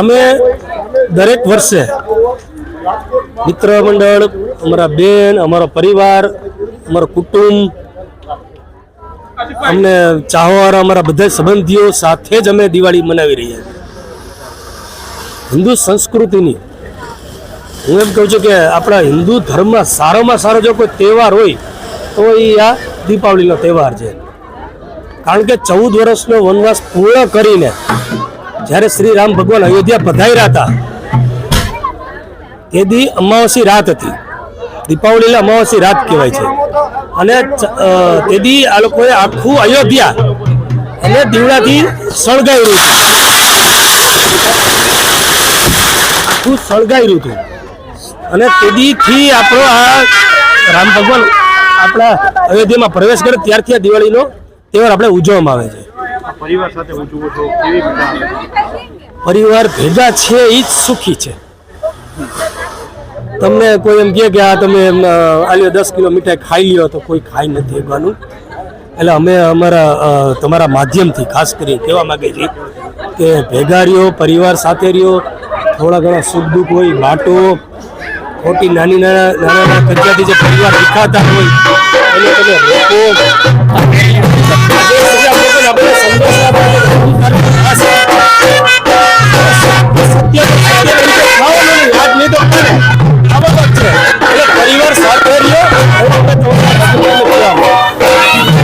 અમે દરેક વર્ષે મિત્ર મંડળ, અમારા બેન, અમારો પરિવાર, અમારો કુટુંબ, અમને ચાહવાવાળા અમારા બધા સંબંધીઓ સાથે જ અમે દિવાળી મનાવી રહ્યા હિન્દુ સંસ્કૃતિની હું એમ કહું છું કે આપણા હિન્દુ ધર્મમાં સારામાં સારો જો કોઈ તહેવાર હોય, તો એ આ દીપાવલીનો તહેવાર છે. કારણ કે ચૌદ વર્ષનો વનવાસ પૂર્ણ કરીને જ્યારે શ્રી રામ ભગવાન અયોધ્યા પધાર્યા હતા, તે દી અમાવાસી રાત હતી. દીપાવલી એટલે અમાવાસી રાત કહેવાય છે. અને તે દી આ લોકોએ આખું અયોધ્યા અને દીવડાથી સળગાવ્યું હતું. આખું સળગાવ્યું હતું. અને તે દીથી આપણો આ રામ ભગવાન આપણા અયોધ્યામાં પ્રવેશ કરે ત્યારથી આ દિવાળીનો તહેવાર આપણે ઉજવવામાં આવે છે. પરિવાર સાથે ઉજવો છો કેવી મજા પરિવાર ભેગા છે એ જ સુખી છે. તમને કોઈ એમ કહે કે આ તમે એમ આલ્યો દસ કિલો મીઠાઈ ખાઈ લ્યો તો કોઈ ખાઈ નથી એકવાનું એટલે અમે અમારા તમારા માધ્યમથી ખાસ કરીને કહેવા માગીએ છીએ કે ભેગા રહ્યો પરિવાર સાથે રહ્યો થોડા ઘણા સુખ દુઃખ હોય વાટો ખોટી નાની નાના નાના નાના જે પરિવાર વિખાતા હોય એને તમે રોકો.